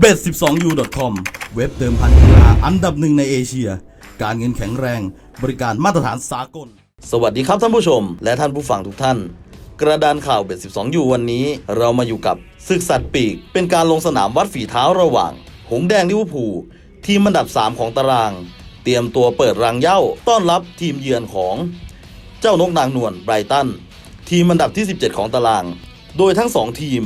b e t 1 2 u c o m เว็บเดิมพันกีฬาอันดับหนึ่งในเอเชีย การเงินแข็งแรง บริการมาตรฐานสากล สวัสดีครับท่านผู้ชม และท่านผู้ฟังทุกท่าน กระดานข่าวเบ็ด12 อยู่วันนี้ เรามาอยู่กับศึกสัตว์ปีก เป็นการลงสนามวัดฝีเท้าระหว่าง หงแดงลิเวอร์พูลทีมอันดับ 3 ของตาราง เตรียมตัวเปิดรังเย้าต้อนรับทีมเยือนของ เจ้านกนางนวลไบรตันทีมอันดับที่ 17 ของตาราง โดยทั้ง 2 ทีม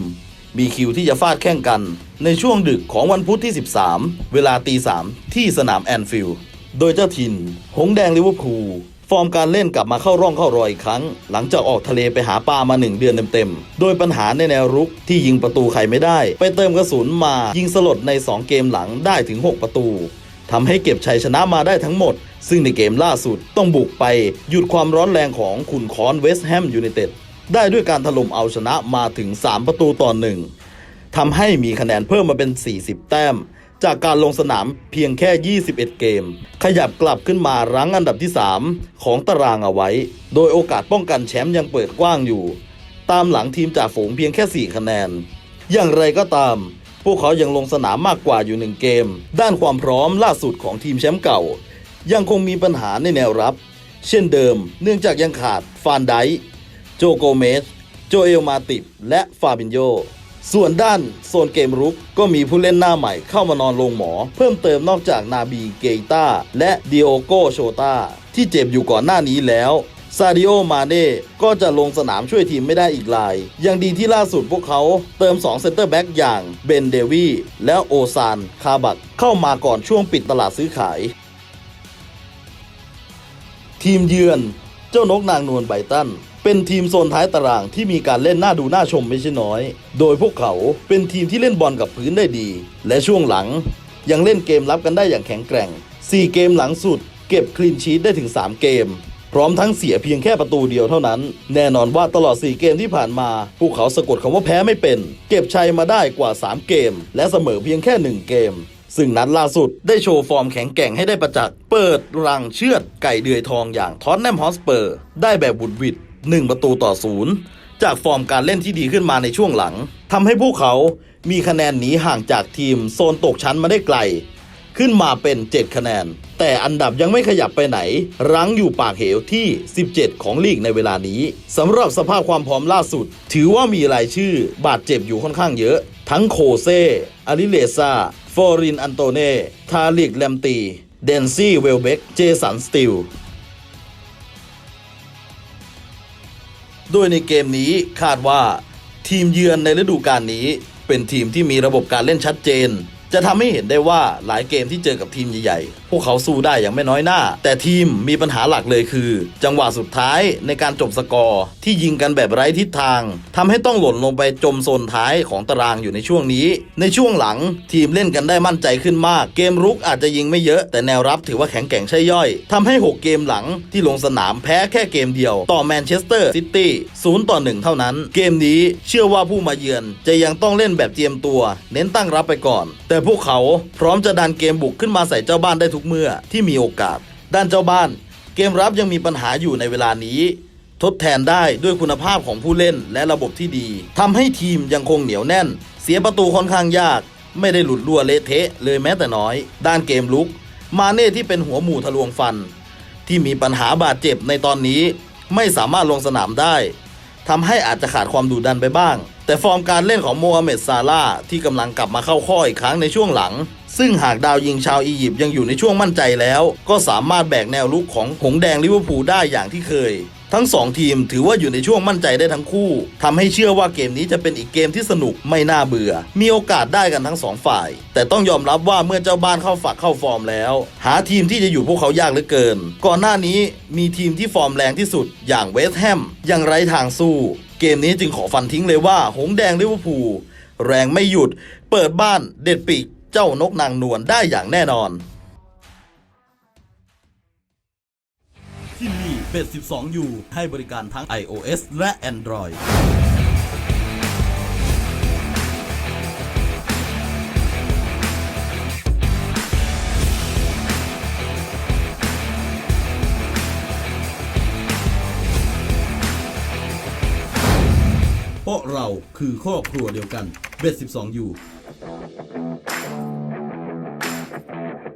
มีคิวที่จะฟาดแข่งกัน ในช่วงดึกของวันพุธที่ 13 เวลาตี3ที่สนามแอนฟิลด์โดยเจ้าถิ่น หงแดงลิเวอร์พูลฟอร์มการเล่นกลับมาเข้าร่องเข้ารอยอีกครั้ง หลังจากออกทะเลไปหาปลามา1เดือนเต็มๆ โดยปัญหาในแนวรุกที่ยิงประตูใครไม่ได้ ไปเติมกระสุนมายิงสลดใน 2 เกมหลังได้ถึง 6 ประตูทำให้เก็บชัยชนะมาได้ทั้งหมด ซึ่งในเกมล่าสุดต้องบุกไปหยุดความร้อนแรงของขุนคอนเวสต์แฮมยูไนเต็ด ได้ด้วยการถล่มเอาชนะมาถึง 3 ประตูต่อหนึ่งทำให้มีคะแนนเพิ่มมาเป็น 40 แต้ม จากการลงสนามเพียงแค่ 21 เกม ขยับกลับขึ้นมารั้งอันดับที่ 3 ของตารางเอาไว้ โดยโอกาสป้องกันแชมป์ยังเปิดกว้างอยู่ ตามหลังทีมจ่าฝูงเพียงแค่ 4 คะแนน อย่างไรก็ตาม พวกเขายังลงสนามมากกว่าอยู่หนึ่งเกม ด้านความพร้อมล่าสุดของทีมแชมป์เก่า ยังคงมีปัญหาในแนวรับ เช่นเดิม เนื่องจากยังขาดฟานได โจโกเมส โจเอลมาติบ และฟาบินโย ส่วนด้านโซนเกมรุกก็มีผู้เล่นหน้าใหม่เข้ามานอนลงหมอ เพิ่มเติมนอกจากนาบีเกยตาและดิโอโกโชตาที่เจ็บอยู่ก่อนหน้านี้แล้วซาดิโอ มาเน่ ก็จะลงสนามช่วยทีมไม่ได้อีกลาย ยังดีที่ล่าสุดพวกเขาเติม 2 เซนเตอร์แบ็กอย่างเบนเดวีและโอซาน คาบัตเข้ามาก่อนช่วงปิดตลาดซื้อขาย ทีมเยือน เจ้านกนางนวลไบตัน เป็นทีมโซนท้ายตารางที่มีการเล่นน่าดูน่าชมไม่ใช่น้อย โดยพวกเขาเป็นทีมที่เล่นบอลกับพื้นได้ดี และช่วงหลัง ยังเล่นเกมรับกันได้อย่างแข็งแกร่ง 4 เกมหลังสุด เก็บคลีนชีตได้ถึง 3 เกม พร้อมทั้งเสียเพียงแค่ประตูเดียวเท่านั้น แน่นอนว่าตลอด 4 เกมที่ผ่านมา พวกเขาสะกดคำว่าแพ้ไม่เป็น เก็บชัยมาได้กว่า 3 เกม และเสมอเพียงแค่ 1 เกม ซึ่งนัดล่าสุดได้โชว์ฟอร์มแข็งแกร่งให้ได้ประจักษ์ เปิดรังเชือดไก่เดือยทองอย่างท็อตแนมฮอสเปอร์ ได้แบบบุดหวิด1ประตูต่อศูนย์จากฟอร์มการเล่นที่ดีขึ้นมาในช่วงหลังทำให้พวกเขามีคะแนนหนีห่างจากทีมโซนตกชั้นมาได้ไกล ขึ้นมาเป็น 7 คะแนน แต่อันดับยังไม่ขยับไปไหน รั้งอยู่ปากเหวที่ 17 ของลีกในเวลานี้สำหรับสภาพความพร้อมล่าสุด ถือว่ามีรายชื่อบาดเจ็บอยู่ค่อนข้างเยอะ ทั้งโคเซอาริเลซา ฟอรินอันโตเน่ทาลิกแลมตี เดนซี่เวลเบกเจสันสติลโดยในเกมนี้คาดว่า ทีมเยือนในฤดูกาลนี้ เป็นทีมที่มีระบบการเล่นชัดเจน จะทำให้เห็นได้ว่าหลายเกมที่เจอกับทีมใหญ่ๆ พวกเขาสู้ได้อย่างไม่น้อยหน้า แต่ทีมมีปัญหาหลักเลยคือ จังหวะสุดท้ายในการจบสกอร์ที่ยิงกันแบบไร้ทิศทางทำให้ต้องหล่นลงไปจมโซนท้ายของตารางอยู่ในช่วงนี้ ในช่วงหลังทีมเล่นกันได้มั่นใจขึ้นมาก เกมรุกอาจจะยิงไม่เยอะ แต่แนวรับถือว่าแข็งแกร่งใช่ย่อยทำให้ 6 เกมหลังที่ลงสนามแพ้แค่เกมเดียว ต่อแมนเชสเตอร์ซิตี้0ต่อ1เท่านั้น เกมนี้เชื่อว่าผู้มาเยือนจะยังต้องเล่นแบบเตรียมตัว เน้นตั้งรับไปก่อนแต่พวกเขาพร้อมจะดันเกมบุกขึ้นมาใส่เจ้าบ้านได้ทุกเมื่อที่มีโอกาส ด้านเจ้าบ้าน เกมรับยังมีปัญหาอยู่ในเวลานี้ ทดแทนได้ด้วยคุณภาพของผู้เล่นและระบบที่ดีทำให้ทีมยังคงเหนียวแน่น เสียประตูค่อนข้างยาก ไม่ได้หลุดรั่วเละเทะเลยแม้แต่น้อย ด้านเกมลุก มาเน่ที่เป็นหัวหมู่ทะลวงฟัน ที่มีปัญหาบาดเจ็บในตอนนี้ ไม่สามารถลงสนามได้ทำให้อาจจะขาดความดุดันไปบ้าง แต่ฟอร์มการเล่นของโมฮัมเหม็ดซาลาที่กำลังกลับมาเข้าข้ออีกครั้งในช่วงหลัง ซึ่งหากดาวยิงชาวอียิปต์ยังอยู่ในช่วงมั่นใจแล้ว ก็สามารถแบกแนวลุกของหงแดงลิเวอร์พูลได้อย่างที่เคย ทั้ง 2 ทีมถือว่าอยู่ในช่วงมั่นใจได้ทั้งคู่ทำให้เชื่อว่าเกมนี้จะเป็นอีกเกมที่สนุกไม่น่าเบื่อ มีโอกาสได้กันทั้งสองฝ่าย แต่ต้องยอมรับว่าเมื่อเจ้าบ้านเข้าฝักเข้าฟอร์มแล้ว หาทีมที่จะอยู่พวกเขายากเหลือเกิน ก่อนหน้านี้มีทีมที่ฟอร์มแรงที่สุด อย่างเวสต์แฮมยังไร้ทางสู้ เกมนี้จึงขอฟันทิ้งเลยว่า หงแดงลิเวอร์พูลแรงไม่หยุด เปิดบ้านเด็ดปีกเจ้านกนางนวลได้อย่างแน่นอน ที่นี่เบ็ด12 u ให้บริการทั้ง iOS และ Android เพราะเราคือครอบครัวเดียวกันเบ็ด12 u